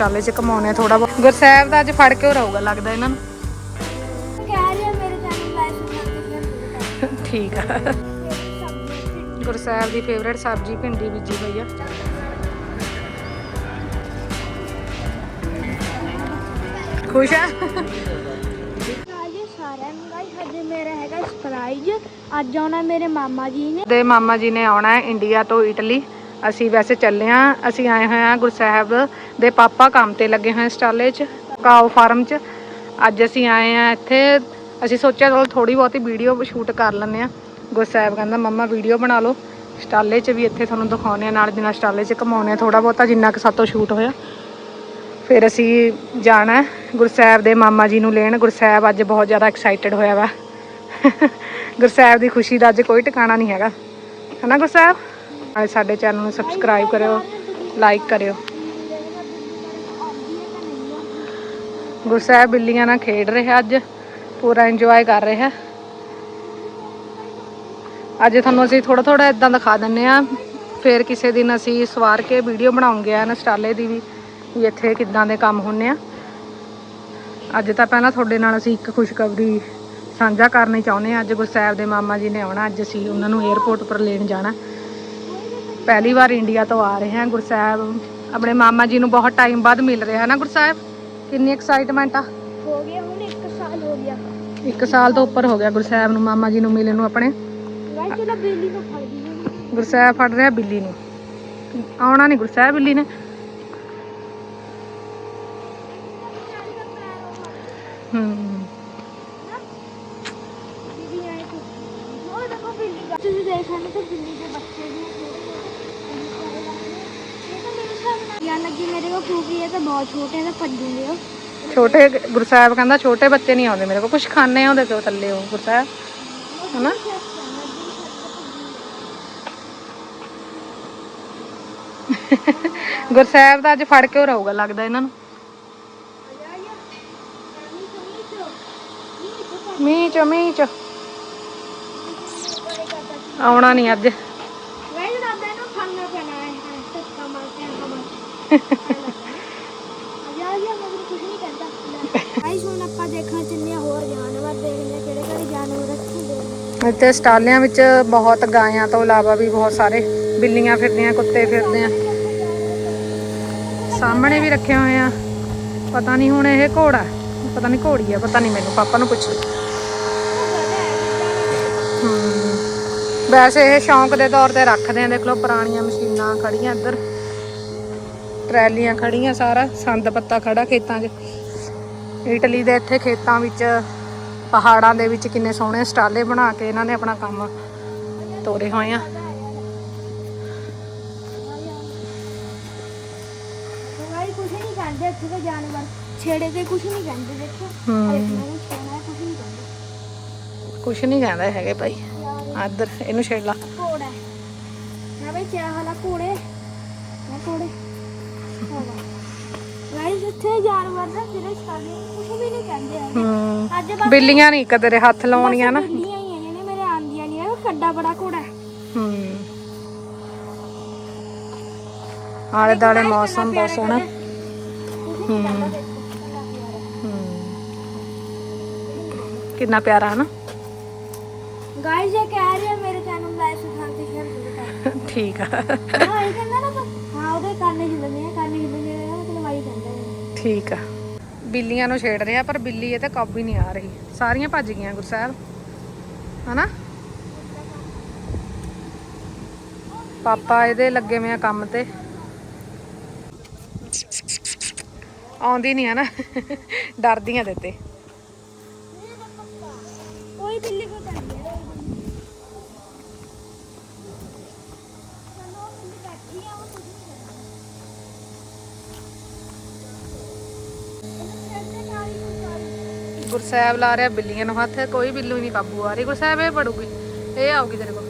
ਨਾਲ ਦੀ ਨਾਲ ਸਟਾਲੇ 'ਚ ਘਮਾਉਣੇ ਥੋੜਾ ਬਹੁਤ। ਗੁਰਸਾਹਿਬ ਦਾ ਅੱਜ ਫੜ ਕੇ ਹੋ ਰਹੂਗਾ ਲੱਗਦਾ ਇਹਨਾਂ ਨੂੰ। ਕਹਿ ਰਿਹਾ ਮੇਰੇ ਚੈਨਲ ਲਾਈਕ ਠੀਕ ਆ। ਗੁਰਸਾਹਿਬ ਦੀ ਫੇਵਰੇਟ ਸਬਜ਼ੀ ਭਿੰਡੀ ਬੀਜੀ ਹੋਈ ਆ। ਖੁਸ਼ ਆ? ਅੱਜ ਆਉਣਾ ਮੇਰੇ ਮਾਮਾ ਜੀ ਨੇ। ਦੇ ਮਾਮਾ ਜੀ ਨੇ ਆਉਣਾ ਹੈ ਇੰਡੀਆ ਤੋਂ ਇਟਲੀ। ਅਸੀਂ ਵੈਸੇ ਚੱਲੇ ਆ ਅਸੀਂ ਆਏ ਹੋਏ ਆ ਗੁਰਸਾਹਿਬ ਦੇ ਪਾਪਾ ਕੰਮ ਤੇ ਲੱਗੇ ਹੋਏ ਸਟਾਲੇ 'ਚ, ਕਾਓ ਫਾਰਮ 'ਚ। ਅੱਜ ਅਸੀਂ ਆਏ ਆ ਇੱਥੇ, ਅਸੀਂ ਸੋਚਿਆ ਚਲੋ ਥੋੜੀ ਬਹੁਤੀ ਵੀਡੀਓ ਸ਼ੂਟ ਕਰ ਲੈਂਦੇ ਆ ਗੁਰਸਾਹਿਬ ਕਹਿੰਦਾ, ਮੰਮਾ, ਵੀਡੀਓ ਬਣਾ ਲਓ। ਸਟਾਲੇ 'ਚ ਵੀ ਇੱਥੇ ਤੁਹਾਨੂੰ ਦਿਖਾਉਣੇ ਆ ਨਾਲ ਦੀ ਨਾਲ ਸਟਾਲੇ 'ਚ ਘਮਾਉਣੇ ਆ ਥੋੜਾ ਬਹੁਤਾ, ਜਿੰਨਾ ਕਿ ਸਾਤੋਂ ਸ਼ੂਟ ਹੋਇਆ। ਫਿਰ ਅਸੀਂ ਜਾਣਾ ਹੈ, ਗੁਰਸਾਹਿਬ ਦੇ ਮਾਮਾ ਜੀ ਨੂੰ ਲੈਣ। ਗੁਰਸਾਹਿਬ ਅੱਜ ਬਹੁਤ ਜ਼ਿਆਦਾ ਐਕਸਾਈਟਡ ਹੋਇਆ ਵਾ। ਗੁਰਸਾਹਿਬ ਦੀ ਖੁਸ਼ੀ ਦਾ ਅੱਜ ਕੋਈ ਟਿਕਾਣਾ ਨਹੀਂ ਹੈਗਾ। ਹਨਾ ਗੁਰਸਾਹਿਬ? ਨਾਲੇ ਸਾਡੇ ਚੈਨਲ ਨੂੰ ਸਬਸਕ੍ਰਾਈਬ ਕਰਿਓ ਲਾਈਕ ਕਰਿਓ। ਗੁਰਸਾਹਿਬ ਬਿੱਲੀਆਂ ਨਾਲ ਖੇਡ ਰਿਹਾ ਅੱਜ, ਪੂਰਾ ਇੰਜੋਏ ਕਰ ਰਿਹਾ। ਅੱਜ ਤੁਹਾਨੂੰ ਅਸੀਂ ਥੋੜਾ ਥੋੜਾ ਇਦਾਂ ਦਿਖਾ ਦਿੰਨੇ ਆ, ਫਿਰ ਕਿਸੇ ਦਿਨ ਅਸੀਂ ਸਵਾਰ ਕੇ ਵੀਡੀਓ ਬਣਾਉਂਗੇ ਆ ਨਸਟਾਲੇ ਦੀ ਵੀ ਵੀ ਇੱਥੇ ਕਿੱਦਾਂ ਦੇ ਕੰਮ ਹੁੰਨੇ ਆ। ਅੱਜ ਤਾਂ ਪਹਿਲਾਂ ਤੁਹਾਡੇ ਨਾਲ ਅਸੀਂ ਇੱਕ ਖੁਸ਼ਖਬਰੀ ਸਾਂਝਾ ਕਰਨੀ ਚਾਹੁੰਦੇ ਹਾਂ ਅੱਜ ਗੁਰਸਾਹਿਬ ਦੇ ਮਾਮਾ ਜੀ ਨੇ ਆਉਣਾ, ਅੱਜ ਅਸੀਂ ਉਹਨਾਂ ਨੂੰ 에ਅਰਪੋਰਟ ਪਰ ਲੈਣ ਜਾਣਾ। ਪਹਿਲੀ ਵਾਰ ਇੰਡੀਆ ਤੋਂ ਆ ਰਹੇ ਹਾਂ ਗੁਰਸਾਹਿਬ। ਆਪਣੇ ਮਾਮਾ ਜੀ ਨੂੰ ਬਹੁਤ ਟਾਈਮ ਬਾਅਦ ਮਿਲ ਰਿਹਾ ਨਾ ਗੁਰਸਾਹਿਬ? ਕਿੰਨੀ ਐਕਸਾਈਟਮੈਂਟ ਆ? ਹੋ ਗਿਆ ਹੁਣ 1 ਸਾਲ ਹੋ ਗਿਆ। ਇੱਕ ਸਾਲ ਤੋਂ ਉੱਪਰ ਹੋ ਗਿਆ ਗੁਰਸਾਹਿਬ ਨੂੰ ਮਾਮਾ ਜੀ ਨੂੰ ਮਿਲਣ ਨੂੰ ਆਪਣੇ। ਚਲੋ ਬਿੱਲੀ ਨੂੰ ਫੜ ਗਈ ਗੁਰਸਾਹਿਬ ਫੜ ਰਿਹਾ ਬਿੱਲੀ ਨੂੰ। ਆਉਣਾ ਨਹੀਂ ਗੁਰਸਾਹਿਬ ਬਿੱਲੀ ਨੇ। ਹੂੰ। ਤੁਸੀਂ ਦੇਖ ਸਕਦੇ ਹੋ ਬਿੱਲੀ ਦੇ ਲੱਗੀ, ਮੇਰੇ ਕੋ ਕਿਉਂਕਿ ਇਹ ਤਾਂ ਬਹੁਤ ਛੋਟੇ ਆ ਭੱਜੂਗੇ ਉਹ ਛੋਟੇ ਗੁਰਸਾਹਿਬ ਕਹਿੰਦਾ ਛੋਟੇ ਬੱਚੇ ਨਹੀਂ ਆਉਂਦੇ ਮੇਰੇ ਕੋਲ ਕੁਝ ਖਾਣੇ ਆਉਂਦੇ ਤੇ ਥੱਲੇ ਉਹ ਗੁਰਸਾਹਿਬ ਹਨਾ? ਗੁਰਸਾਹਿਬ ਦਾ ਅੱਜ ਫੜ ਕੇ ਹੋ ਰਹੂਗਾ, ਲੱਗਦਾ ਇਹਨਾਂ ਨੂੰ। ਮੀਂਹ ਚ ਮੀਂਹ ਚ। ਆਉਣਾ ਨਹੀਂ ਅੱਜ ਮੈਂ ਜਨਾਬ ਇਹਨੂੰ ਖਾਣਾ ਪੈਣਾ ਹੈ ਸੱਤਾ ਮਾਰ ਕੇ ਕਮਾ ਆ ਜਾ ਮਗਰ ਕੁਝ ਨਹੀਂ ਕਹਿੰਦਾ ਗਾਇਸ ਹੁਣ ਆਪਾਂ ਦੇਖਣ ਚੱਲੇ ਹਾਂ ਹੋਰ ਜਾਨਵਰ ਦੇਖਦੇ ਕਿਹੜੇ ਕਿਹੜੇ ਜਾਨਵਰ ਰੱਖੇ ਇੱਥੇ ਸਟਾਲਿਆਂ ਵਿੱਚ ਬਹੁਤ ਗਾਇਆਂ ਤੋਂ ਇਲਾਵਾ ਵੀ ਬਹੁਤ ਸਾਰੇ ਬਿੱਲੀਆਂ ਫਿਰਦੀਆਂ, ਕੁੱਤੇ ਫਿਰਦੇ ਆ ਸਾਹਮਣੇ ਵੀ ਰੱਖੇ ਹੋਏ ਆ। ਪਤਾ ਨਹੀਂ ਹੁਣ ਇਹ ਘੋੜਾ ਪਤਾ ਨਹੀਂ ਘੋੜੀ ਆ, ਪਤਾ ਨਹੀਂ ਮੈਨੂੰ, ਪਾਪਾ ਨੂੰ ਪੁੱਛ ਹਮ ਵੈਸੇ ਇਹ ਸ਼ੌਂਕ ਦੇ ਤੌਰ ਤੇ ਰੱਖਦੇ ਆ, ਦੇਖ ਲਓ ਪੁਰਾਣੀਆਂ ਮਸ਼ੀਨਾਂ ਖੜੀਆਂ ਇੱਧਰ। ਟਰੈਲੀਆਂ ਖੜੀਆਂ ਸਾਰਾ ਸੰਦ ਪੱਤਾ ਖੜਾ ਖੇਤਾਂ 'ਚ। ਇਟਲੀ ਦੇ ਇੱਥੇ ਖੇਤਾਂ ਵਿੱਚ ਪਹਾੜਾਂ ਦੇ ਵਿੱਚ ਕਿੰਨੇ ਸੋਹਣੇ ਸਟਾਲੇ ਬਣਾ ਕੇ ਇਹਨਾਂ ਨੇ ਆਪਣਾ ਕੰਮ ਤੋਰੇ ਹੋਏ ਆ। ਕੁਝ ਨਹੀਂ ਕਹਿੰਦੇ ਇੱਥੇ ਦੇ ਜਾਨਵਰ। ਛੇੜੇ ਤੇ ਕੁਝ ਨਹੀਂ ਕਹਿੰਦੇ ਦੇਖੋ। ਹਮ। ਇਹਨਾਂ ਨੂੰ ਛੇੜਾ ਕੁਝ ਨਹੀਂ ਕਹਿੰਦੇ। ਕੁਛ ਨਹੀਂ ਕਹਿੰਦਾ ਹੈਗੇ ਭਾਈ। ਆ ਇੱਧਰ ਇਹਨੂੰ ਛੇੜ ਲਾ। ਘੋੜਾ ਨਾ ਬਈ ਚਾਹ ਵਾਲਾ ਘੋੜੇ। ਨਾ ਘੋੜੇ। ਹੂੰ। ਬਿੱਲੀਆਂ ਨਹੀਂ ਕਦੇ ਦੇ ਹੱਥ ਲਾਉਣੀਆਂ ਨਾ। ਬਿੱਲੀਆਂ ਹੀ ਜਿਹੜੇ ਮੇਰੇ ਆਂਦੀਆਂ ਨਹੀਂ ਆ ਕੱਡਾ ਬੜਾ ਘੋੜਾ ਹੈ। ਹੂੰ। ਆਲੇ ਦਾਲੇ ਮੌਸਮ ਬਹੁਤ ਸੋਹਣਾ ਹੂੰ। ਹੂੰ ਕਿੰਨਾ ਪਿਆਰਾ ਹੈ। ਨਾ ਗਾਇਸ ਇਹ ਕਹਿ ਰਿਹਾ ਮੇਰੇ ਚੈਨਲ ਲਾਈਕ ਸਬਸਕ੍ਰਾਈਬ ਸ਼ੇਅਰ ਕਰੋ ਠੀਕ ਆ। ਹਾਂ ਇਹ ਕਹਿੰਦਾ ਨਾ ਬਸ, ਹਾਂ ਉਹਦੇ ਕੰਨ ਹਿੱਲਦੇ ਆ ਕੰਨ ਹਿੱਲਦੇ ਆ ਮਤਲਬ ਆਈ ਕਹਿੰਦਾ ਹੈ ਠੀਕ ਆ। ਬਿੱਲੀਆਂ ਨੂੰ ਛੇੜ ਰਿਹਾ ਪਰ ਬਿੱਲੀ ਇਹ ਤੇ ਕਾਬੂ ਹੀ ਨਹੀਂ ਆ ਰਹੀ। ਸਾਰੀਆਂ ਭੱਜ ਗਈਆਂ ਗੁਰਸਾਹਿਬ ਹਨਾ? ਪਾਪਾ ਇਹਦੇ ਲੱਗੇ ਹੋਏ ਆ ਕੰਮ ਤੇ। ਆਉਂਦੀ ਨਹੀਂ ਹੈ ਨਾ। ਡਰਦੀਆਂ ਦੇ ਤੇ ਕੋਈ ਬਿੱਲੀ ਕੋ ਕਹਿੰਦੀ ਹੈ ਗੁਰਸਾਹਿਬ ਲਾ ਰਿਹਾ ਬਿੱਲੀਆਂ ਨੂੰ ਹੱਥ ਕੋਈ ਬਿੱਲੂ ਨਹੀਂ ਕਾਬੂ ਆ ਰਹੀ। ਗੁਰਸਾਹਿਬ ਇਹ ਪੜੂਗੀ। ਇਹ ਆਊਗੀ ਤੇਰੇ ਕੋਲ।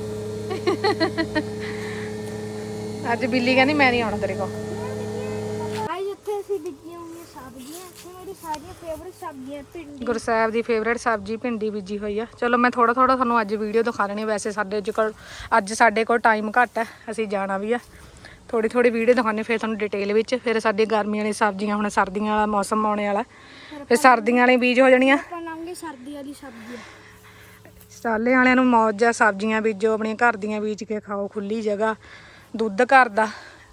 ਅੱਜ ਬਿੱਲੀ ਕਹਿੰਦੀ ਮੈਂ ਨਹੀਂ ਆਉਣਾ ਤੇਰੇ ਕੋਲ। ਗਾਇਸ ਇੱਥੇ ਅਸੀਂ ਬੀਜੀਆਂ ਹੋਈਆਂ ਸਬਜ਼ੀਆਂ। ਇੱਥੇ ਮੇਰੀ ਸਾਰੀਆਂ ਫੇਵਰਿਟ ਸਬਜ਼ੀਆਂ ਭਿੰਡੀ। ਗੁਰਸਾਹਿਬ ਦੀ ਫੇਵਰੇਟ ਸਬਜ਼ੀ ਭਿੰਡੀ ਬੀਜੀ ਹੋਈ ਆ। ਚਲੋ ਮੈਂ ਥੋੜਾ ਥੋੜਾ ਤੁਹਾਨੂੰ ਅੱਜ ਵੀਡੀਓ ਦਿਖਾ ਲੈਣੀ ਵੈਸੇ ਸਾਡੇ ਅੱਜ ਕੋਲ ਅੱਜ ਸਾਡੇ ਕੋਲ ਟਾਈਮ ਘੱਟ ਹੈ ਅਸੀਂ ਜਾਣਾ ਵੀ ਆ। ਥੋੜੀ ਥੋੜੀ ਵੀਡੀਓ ਦਿਖਾਉਂਦੇ ਫਿਰ ਤੁਹਾਨੂੰ ਡਿਟੇਲ ਵਿੱਚ। ਫਿਰ ਸਾਡੀ ਗਰਮੀਆਂ ਵਾਲੀ ਸਬਜ਼ੀਆਂ ਹੁਣ ਸਰਦੀਆਂ ਵਾਲਾ ਮੌਸਮ ਆਉਣੇ ਵਾਲਾ। ਫਿਰ ਸਰਦੀਆਂ ਵਾਲੇ ਬੀਜ ਹੋ ਜਾਣੀਆਂ। ਆਪਾਂ ਲਾਂਗੇ ਸਰਦੀ ਵਾਲੀ ਸਬਜ਼ੀ। ਸਾਲੇ ਵਾਲਿਆਂ ਨੂੰ ਮੌਜ ਆ ਸਬਜ਼ੀਆਂ ਬੀਜੋ ਆਪਣੀਆਂ ਘਰ ਦੀਆਂ ਬੀਜ ਕੇ ਖਾਓ ਖੁੱਲੀ ਜਗ੍ਹਾ। ਦੁੱਧ ਘਰ ਦਾ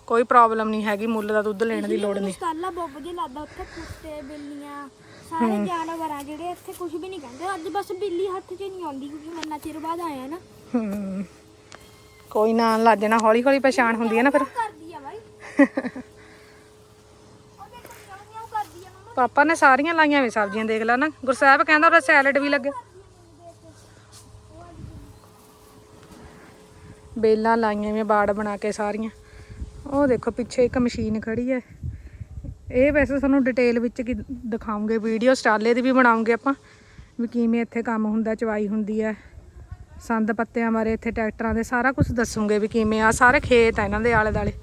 ਕੋਈ ਪ੍ਰੋਬਲਮ ਨਹੀਂ ਹੈਗੀ ਮੁੱਲ ਦਾ ਦੁੱਧ ਲੈਣ ਦੀ ਲੋੜ ਨਹੀਂ। ਸਟਾਲਾ ਬਹੁਤ ਵਧੀਆ ਲੱਗਦਾ ਉੱਥੇ ਕੁੱਤੇ ਬਿੱਲੀਆਂ ਸਾਰੇ ਜਾਨਵਰ ਆ ਜਿਹੜੇ ਇੱਥੇ ਕੁਝ ਵੀ ਨਹੀਂ ਕਹਿੰਦੇ। ਅੱਜ ਬਸ ਬਿੱਲੀ ਹੱਥ 'ਚ ਨਹੀਂ ਆਉਂਦੀ ਕਿਉਂਕਿ ਮੈਂ ਇੰਨਾ ਚਿਰ ਬਾਅਦ ਆਇਆ ਨਾ। ਕੋਈ ਨਾ ਲੱਜ ਜਾਣਾ ਹੌਲੀ ਹੌਲੀ ਪਛਾਣ ਹੁੰਦੀ ਹੈ ਨਾ ਫਿਰ। ਕਰਦੀ ਆ ਬਾਈ ਉਹ ਦੇਖ ਕਿਉਂ ਕਰਦੀ ਆ ਮੰਮਾ ਪਾਪਾ ਨੇ ਸਾਰੀਆਂ ਲਾਈਆਂ ਵੀ ਸਬਜ਼ੀਆਂ, ਦੇਖ ਲੈ ਨਾ। ਗੁਰਸਾਹਿਬ ਕਹਿੰਦਾ ਉਹਦਾ ਸੈਲਡ ਵੀ ਲੱਗੇ। ਬੇਲਾਂ ਲਾਈਆਂ ਵੀ, ਬਾੜ ਬਣਾ ਕੇ ਸਾਰੀਆਂ। ਉਹ ਦੇਖੋ, ਪਿੱਛੇ ਇੱਕ ਮਸ਼ੀਨ ਖੜੀ ਹੈ ਇਹ ਵੈਸੇ ਤੁਹਾਨੂੰ ਡਿਟੇਲ ਵਿੱਚ ਕੀ ਦਿਖਾਉਂਗੇ, ਵੀਡੀਓ ਸਟਾਲੇ ਦੀ ਵੀ ਬਣਾਉਂਗੇ ਆਪਾਂ, ਵੀ ਕਿਵੇਂ ਇੱਥੇ ਕੰਮ ਹੁੰਦਾ, ਚਵਾਈ ਹੁੰਦੀ ਹੈ ਸੰਦ ਪੱਤਿਆਂ ਬਾਰੇ ਇੱਥੇ ਟਰੈਕਟਰਾਂ ਦੇ ਸਾਰਾ ਕੁਝ ਦੱਸੂਗੇ ਵੀ ਕਿਵੇਂ ਆ, ਸਾਰੇ ਖੇਤ ਆ ਇਹਨਾਂ ਦੇ ਆਲੇ ਦਾਲੇ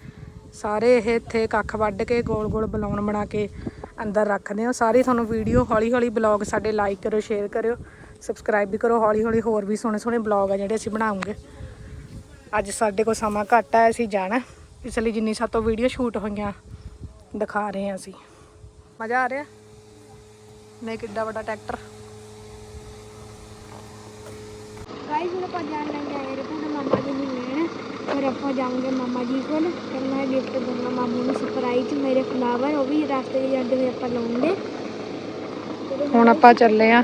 ਸਾਰੇ ਇਹ ਇੱਥੇ ਕੱਖ ਵੱਢ ਕੇ ਗੋਲ ਗੋਲ ਬਲੌਨ ਬਣਾ ਕੇ ਅੰਦਰ ਰੱਖਦੇ ਆ ਸਾਰੀ ਤੁਹਾਨੂੰ ਵੀਡੀਓ ਹੌਲੀ ਹੌਲੀ ਬਲੌਗ ਸਾਡੇ ਲਾਈਕ ਕਰੋ ਸ਼ੇਅਰ ਕਰਿਓ ਸਬਸਕ੍ਰਾਈਬ ਵੀ ਕਰੋ। ਹੌਲੀ ਹੌਲੀ ਹੋਰ ਵੀ ਸੋਹਣੇ ਸੋਹਣੇ ਬਲੌਗ ਆ ਜਿਹੜੇ ਅਸੀਂ ਬਣਾਉਂਗੇ। ਅੱਜ ਸਾਡੇ ਕੋਲ ਸਮਾਂ ਘੱਟ ਆ, ਅਸੀਂ ਜਾਣਾ। ਇਸ ਲਈ ਜਿੰਨੀ ਸਾਤੋਂ ਵੀਡੀਓ ਸ਼ੂਟ ਹੋਈਆਂ, ਦਿਖਾ ਰਹੇ ਹਾਂ ਅਸੀਂ। ਮਜ਼ਾ ਆ ਰਿਹਾ? ਨੇ ਕਿੱਡਾ ਵੱਡਾ ਟਰੈਕਟਰ। ਗਾਈਸ ਹੁਣ ਆਪਾਂ ਜਾਣ ਲੱਗੇ ਆ 에어ਪੋਰਟ ਮਾਮਾ ਜੀ ਨੂੰ ਲੈਣ ਫਿਰ ਆਪਾਂ ਜਾਵਾਂਗੇ ਮਾਮਾ ਜੀ ਕੋਲ ਫਿਰ ਮੈਂ ਗਿਫਟ ਦੂੰਗਾ ਮਾਮੂ ਨੂੰ ਸਰਪ੍ਰਾਈਜ਼ ਮੇਰੇ ਫਲਾਵਰ ਉਹ ਵੀ ਰਸਤੇ 'ਚ ਜਾਂਦੇ ਹੋਏ ਆਪਾਂ ਲਾਉਂਗੇ। ਹੁਣ ਆਪਾਂ ਚੱਲੇ ਆ।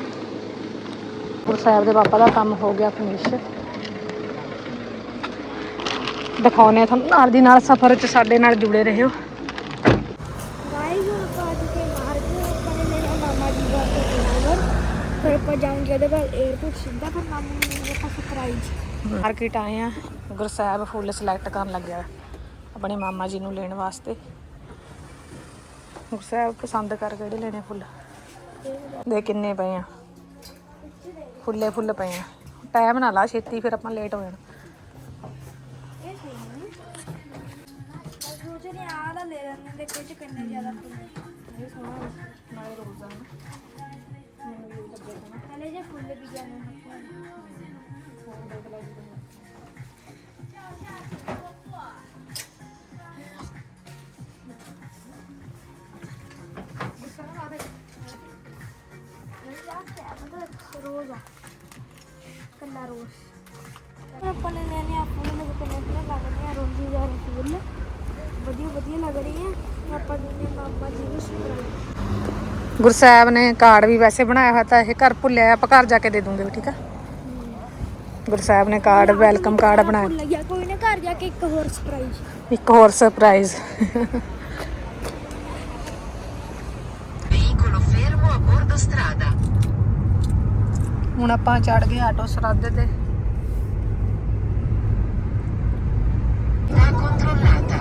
ਗੁਰਸਾਹਿਬ ਦੇ ਪਾਪਾ ਦਾ ਕੰਮ ਹੋ ਗਿਆ ਫਿਨਿਸ਼ ਦਿਖਾਉਨੇ ਆ ਤੁਹਾਨੂੰ ਨਾਲ ਦੀ ਨਾਲ ਸਫ਼ਰ 'ਚ ਸਾਡੇ ਨਾਲ ਜੁੜੇ ਰਹੋ। ਗਾਈਸ ਹੁਣ ਆਪਾਂ ਅੱਜ ਕੇ ਮਾਰਕੀਟ ਆਪਾਂ ਨੇ ਲੈਣਾ ਮਾਮਾ ਜੀ ਦਾ ਫਲਾਵਰ ਫਿਰ ਆਪਾਂ ਜਾਵਾਂਗੇ ਉਹਦੇ ਕੋਲ 에어ਪੋਰਟ ਸਿੱਧਾ ਫਿਰ ਮਾਮੂ ਨੂੰ ਆਪਾਂ ਸਰਪ੍ਰਾਈਜ਼ ਮਾਰਕੀਟ ਆਏ ਆ। ਗੁਰਸਾਹਿਬ ਫੁੱਲ ਸਿਲੈਕਟ ਕਰਨ ਲੱਗਿਆ ਆਪਣੇ ਮਾਮਾ ਜੀ ਨੂੰ ਲੈਣ ਵਾਸਤੇ। ਗੁਰਸਾਹਿਬ ਪਸੰਦ ਕਰ ਕਿਹੜੇ ਲੈਣੇ ਫੁੱਲ? ਦੇ ਕਿੰਨੇ ਪਏ ਆ। ਫੁੱਲੇ ਫੁੱਲ ਪਏ ਆ। ਟਾਈਮ ਨਾ ਲਾ, ਛੇਤੀ ਫਿਰ ਆਪਾਂ ਲੇਟ ਹੋ ਜਾਣਾ। ਇਹ ਸਹੀ ਹੈ ਮੈਂ ਸੋਚ ਆ ਮਾਮਾ ਜੀ ਨੂੰ ਗੁਰਸਾਹਿਬ ਨੇ ਕਾਰਡ ਵੀ ਵੈਸੇ ਬਣਾਇਆ ਹੋਇਆ ਤਾਂ ਇਹ ਘਰ ਭੁੱਲਿਆ ਆਪਾਂ ਘਰ ਜਾ ਕੇ ਦੇ ਦੂੰਗੇ ਠੀਕ ਆ? ਗੁਰਸਾਹਿਬ ਨੇ ਕਾਰਡ ਵੈਲਕਮ ਕਾਰਡ ਬਣਾਇਆ। ਭੁੱਲ ਗਿਆ ਕੋਈ ਨਾ ਘਰ ਜਾ ਕੇ ਇੱਕ ਹੋਰ ਸਰਪ੍ਰਾਈਜ਼ ਇੱਕ ਹੋਰ surprise Veicolo fermo a bordo strada. ਹੁਣ ਆਪਾਂ ਚੜ ਗਏ ਆਟੋ ਸਰਾਦੇ ਤੇ। La controllata.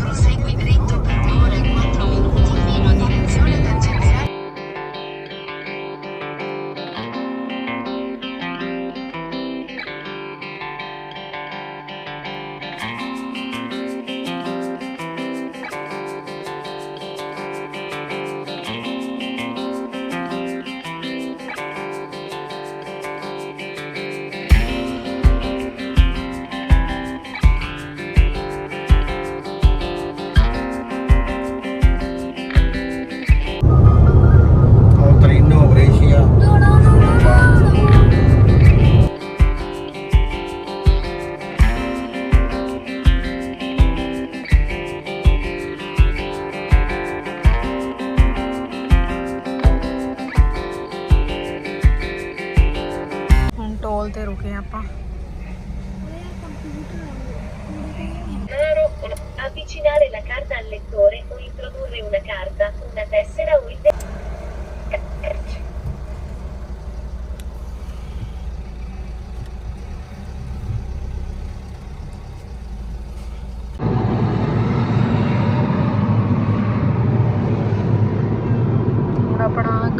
Prosegui dritto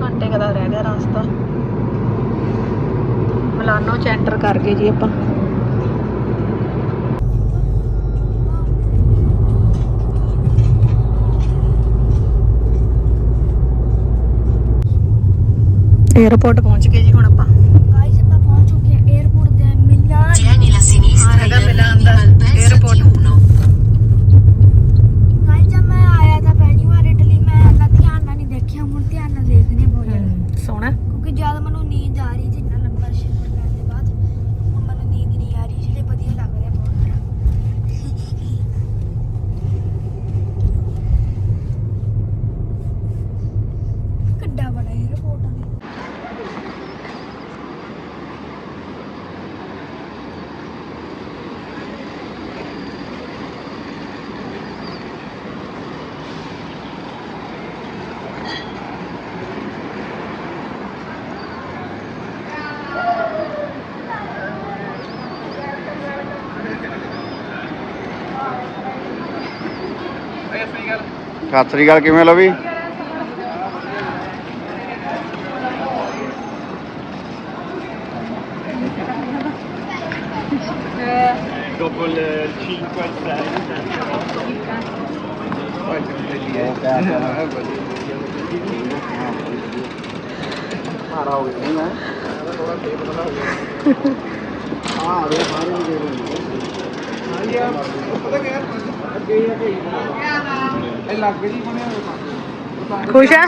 ਘੰਟੇ ਕੁ ਦਾ ਰਹਿ ਗਿਆ ਰਸਤਾ। ਮਿਲਾਨੋ ਚ ਐਂਟਰ ਕਰ ਗਏ ਜੀ ਆਪਾਂ। 에어ਪੋਰਟ ਪਹੁੰਚ ਗਏ ਜੀ ਹੁਣ ਆਪਾਂ। Daddy. ਸਤਿ ਸ੍ਰੀ ਅਕਾਲ ਕਿਵੇਂ ਲਵੀ? ਮਾਰਾ ਹੋ ਗਿਆ ਨਾ ਥੋੜਾ ਤੇ ਪਤਾ ਹੋ ਗਿਆ ਹਾਂ ਰੇ ਬਾਹਰ ਨੂੰ ਦੇ ਰਹੇ ਪਤਾ ਕੀ ਅੱਗੇ ਹੀ ਅੱਗੇ ਇਹ ਲੱਗ ਜੀ ਬਣਿਆ ਹੋਇਆ ਖੁਸ਼ ਆ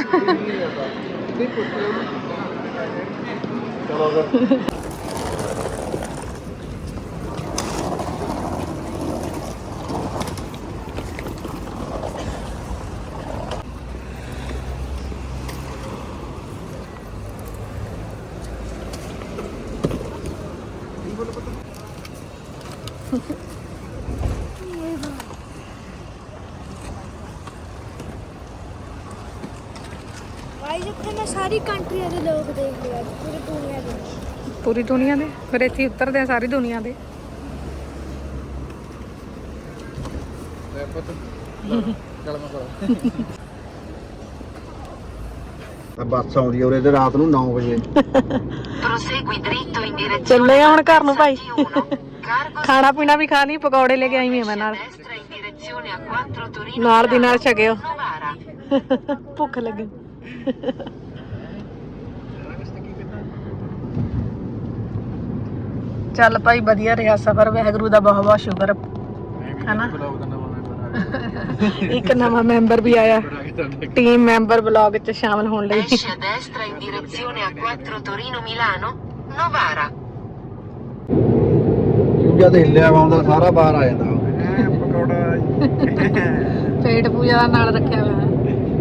ਚਲੋ ਫਿਰ ਭਾਈ ਜਿੱਥੇ ਮੈਂ ਸਾਰੀ ਕੰਟਰੀਆਂ ਦੇ ਲੋਕ ਦੇਖ ਲਿਆ ਪੂਰੀ ਦੁਨੀਆ ਦੇ। ਪੂਰੀ ਦੁਨੀਆ ਦੇ? ਫਿਰ ਇੱਥੇ ਹੀ ਉਤਰਦੇ ਆ ਸਾਰੀ ਦੁਨੀਆ ਦੇ? ਤਾਂ ਬੱਸ ਆਉਂਦੀ ਆ ਉਰੇ ਤੇ ਰਾਤ ਨੂੰ 9 ਵਜੇ। Prosegui dritto in direzione ਚੱਲੇ ਆ ਹੁਣ ਘਰ ਨੂੰ ਭਾਈ। 1. Cargo ਖਾਣਾ ਪੀਣਾ ਵੀ ਖਾ ਲਈ ਪਕੌੜੇ ਲੈ ਕੇ ਆਈ ਮੈਂ ਨਾਲ। destra in direzione A4 Torino ਨਾਲ ਦੀ ਨਾਲ ਛਕਿਓ। Novara. ਭੁੱਖ ਲੱਗੀ। ਚੱਲ ਭਾਈ ਵਧੀਆ ਰਿਹਾ ਸਫ਼ਰ ਵਾਹਿਗੁਰੂ ਦਾ ਬਹੁਤ ਬਹੁਤ ਸ਼ੁਕਰ। ਹਨਾ? ਇੱਕ ਨਵਾਂ ਮੈਂਬਰ ਵੀ ਆਇਆ। ਟੀਮ ਮੈਂਬਰ ਬਲੌਗ 'ਚ ਸ਼ਾਮਲ ਹੋਣ ਲਈ। Esce a destra in direzione A4 Torino Milano Novara. ਯੂਜਾ ਤੇ ਹਿੱਲਿਆ ਆਉਂਦਾ ਸਾਰਾ ਬਾਹਰ ਆ ਜਾਂਦਾ। ਪਕੌੜਾ ਪੇਟ ਪੂਜਾ ਦਾ ਨਾਲ ਰੱਖਿਆ ਹੋਇਆ। ਹੈ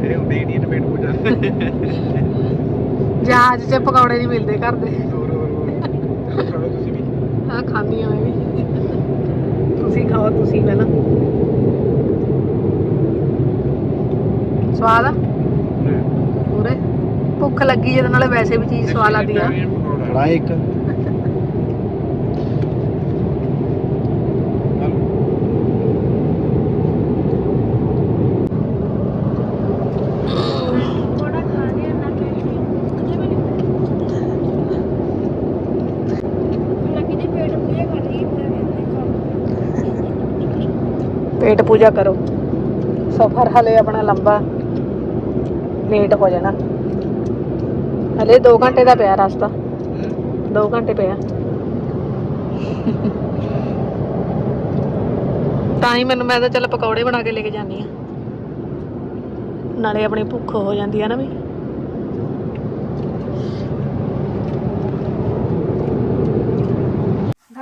ਇਹ ਹੁੰਦੇ ਹੀ ਨਹੀਂ ਪੇਟ ਪੂਜਾ। ਜਹਾਜ਼ 'ਚ ਪਕੌੜੇ ਨਹੀਂ ਮਿਲਦੇ ਘਰ ਦੇ। ਹੋਰ ਹੋਰ ਤੁਸੀਂ ਆ ਖਾਂਦੀ ਆ ਮੈਂ ਵੀ। ਤੁਸੀਂ ਖਾਓ ਤੁਸੀਂ ਪਹਿਲਾਂ। ਸਵਾਦ ਆ? ਪੂਰੇ? ਭੁੱਖ ਲੱਗੀ ਜਿਹਦੇ ਨਾਲ ਵੈਸੇ ਵੀ ਚੀਜ਼ ਸਵਾਦ ਲੱਗਦੀ ਆ। ਖੜਾ ਇੱਕ ਥੋੜਾ ਖਾ ਲਿਆ ਨਾ ਟੇਸਟੀ ਕਿਤੇ ਵੀ ਨਹੀਂ ਲੱਗੀ ਦੇ ਪੇਟ ਪੂਰੇ ਕਰ ਲਈ ਫਿਰ ਕਹਿੰਦੇ ਖਾ ਪੇਟ ਪੂਜਾ ਕਰੋ। ਸਫ਼ਰ ਹਲੇ ਆਪਣਾ ਲੰਬਾ ਲੇਟ ਹੋ ਜਾਣਾ। ਹਲੇ 2 ਘੰਟੇ ਦਾ ਪਿਆ ਰਸਤਾ। 2 ਘੰਟੇ ਪਿਆ। ਤਾਂ ਹੀ ਮੈਨੂੰ ਮੈਂ ਤਾਂ ਚੱਲ ਪਕੌੜੇ ਬਣਾ ਕੇ ਲੈ ਕੇ ਜਾਂਦੀ ਆ ਨਾਲੇ ਆਪਣੀ ਭੁੱਖ ਹੋ ਜਾਂਦੀ ਆ ਨਾ ਵੀ।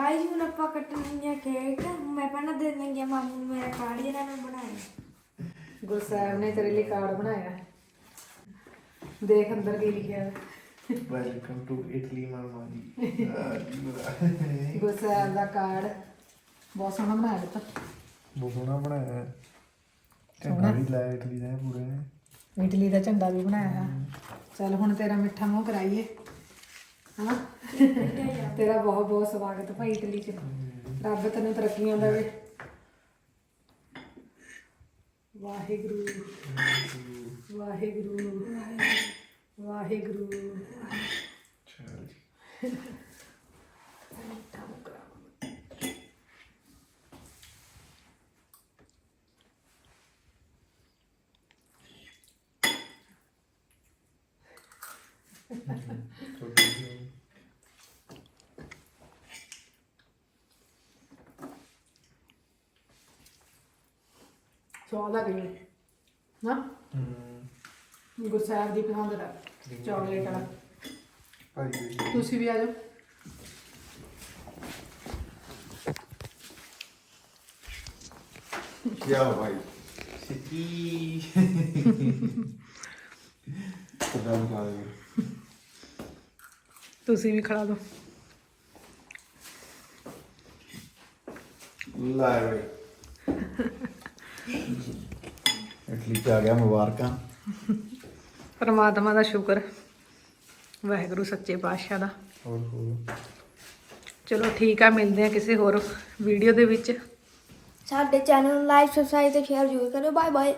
ਗਾਇਸ ਹੁਣ ਆਪਾਂ ਕੱਟਣੀ ਹੈ ਕੇਕ ਮੈਂ ਪਹਿਲਾਂ ਦੇ ਦਿੰਗੀ ਮਾਮੂ ਨੂੰ ਮੇਰਾ ਕਾਰਡ ਜਿਹੜਾ ਮੈਂ ਬਣਾਇਆ। ਗੁਰਸਾਹਿਬ ਨੇ ਤੇਰੇ ਲਈ ਕਾਰਡ ਬਣਾਇਆ। ਦੇਖ ਅੰਦਰ ਕੀ ਲਿਖਿਆ ਹੈ ਵੈਲਕਮ ਟੂ ਇਟਲੀ ਮਾਮਾ ਜੀ। ਗੁਰਸਾਹਿਬ ਦਾ ਕਾਰਡ ਬਹੁਤ ਸੋਹਣਾ ਬਣਾਇਆ ਦਿੱਤਾ ਬਹੁਤ ਸੋਹਣਾ ਬਣਾਇਆ ਹੈ। ਚੰਗਾ ਵੀ ਲਾਇਆ ਇਟਲੀ ਦਾ ਪੂਰੇ। ਇਟਲੀ ਦਾ ਝੰਡਾ ਵੀ ਬਣਾਇਆ ਹੈ। ਚੱਲ ਹੁਣ ਤੇਰਾ ਮਿੱਠਾ ਮੂੰਹ ਕਰਾਈਏ। ਹਾਂ ਤੇਰਾ ਬਹੁਤ ਬਹੁਤ ਸਵਾਗਤ ਭਾਈ ਇਟਲੀ ਚ। ਰੱਬ ਤੈਨੂੰ ਤਰੱਕੀਆਂ ਦੇਵੇ। ਵਾਹਿਗੁਰੂ। ਵਾਹਿਗੁਰੂ। ਵਾਹਿਗੁਰੂ ਚਲ ਮਿੱਠਾ ਮੂੰਹ ਕਰਾ ਸਵਾਦ ਆ ਗਈ ਨਾ? ਗੁਰਸਾਹਿਬ ਦੀ ਪਸੰਦ ਦਾ ਚਾਕਲੇਟ ਵਾਲਾ। ਭਾਈ ਤੁਸੀਂ ਵੀ ਆ ਜਾਓ। ਕੀ ਭਾਈ? ਸਿੱਕੀ ਕਿਦਾਂ ਖਾ ਰਹੇ ਤੁਸੀਂ ਵੀ ਖੜਾ ਦਿਓ ਲੈ ਬਈ। ਇਟਲੀ ਚ ਆ ਗਿਆ ਮੁਬਾਰਕਾਂ। ਪਰਮਾਤਮਾ ਦਾ ਸ਼ੁਕਰ ਵਾਹਿਗੁਰੂ ਸੱਚੇ ਪਾਤਸ਼ਾਹ ਦਾ। ਹੋਰ ਹੋਰ। ਚਲੋ ਠੀਕ ਆ ਮਿਲਦੇ ਆ ਕਿਸੇ ਹੋਰ ਵੀਡੀਓ ਦੇ ਵਿੱਚ। ਸਾਡੇ ਚੈਨਲ ਨੂੰ ਲਾਈਕ ਸਬਸਕ੍ਰਾਈਬ ਤੇ ਸ਼ੇਅਰ ਜ਼ਰੂਰ ਕਰਿਓ। Bye bye